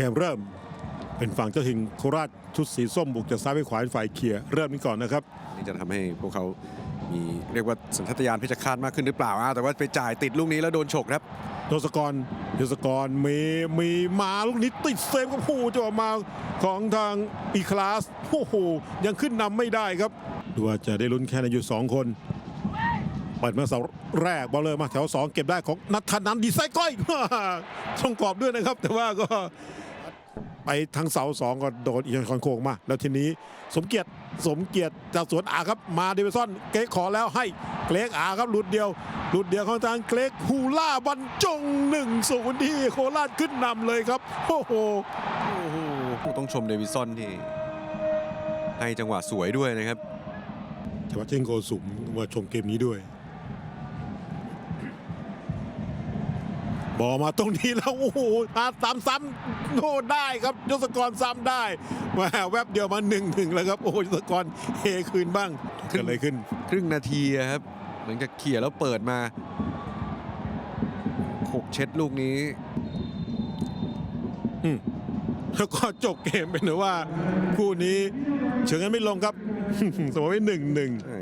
เคเริ่ม เป็นฝั่งเจ้าถิ่นโคราชชุดสีส้มบุกจากซ้ายไปขวาเป็นฝ่ายเคลียร์เริ่มนี้ก่อนนะครับนี่จะทำให้พวกเขามีเรียกว่าสัญชาตญาณเพชฌฆาตมากขึ้นหรือเปล่าอะแต่ว่าไปจ่ายติดลูกนี้แล้วโดนฉกครับโดสกรโดสกรมีมีมาลูกนี้ติดเซฟกับผู้จะออกมาของทางอีคลาสโอ้โหยังขึ้นนำไม่ได้ครับดูว่าจะได้ลุ้นแค่ในอยู่สองคนเปิดมาเสาแรกบอลเลยมาแถวสองเก็บได้ของนัทธนันดีไซน์ก้อยช่องกรอบด้วยนะครับ แต่ว่าก็ ไปทางเสาสองก็โดนอีกคอนโคงมา แล้วทีนี้สมเกียรติสมเกียรติจากสวนอาครับมาเดวิสันเก๊กขอแล้วให้เกรกอาครับหลุดเดียวหลุดเดียวของทางเกรกฮูล่าบรรจงหนึ่งศูนย์ที่โคราชขึ้นนำเลยครับโอ้โหโอ้โหต้องชมเดวิสันที่ให้จังหวะสวยด้วยนะครับจังหวัดเช่นโกสุมมาชมเกมนี้ด้วย บอลมาตรงนี้แล้วโอ้โหอาสามซ้ำโน่ได้ครับยศกรซ้ำได้แหมาแวบเดียวมาหนึ่งหนึ่งแล้วครับโอ้โหยศกรเฮคืนบ้างเกิดอะไรขึ้น ครึ่งนาทีอะครับหลังจากเขี่ยแล้วเปิดมาหกเช็ดลูกนี้แล้วก็จบเกมเป็นว่าคู่นี้เฉือนกันไม่ลงครับสมมติว่าหนึ่งหนึ่ง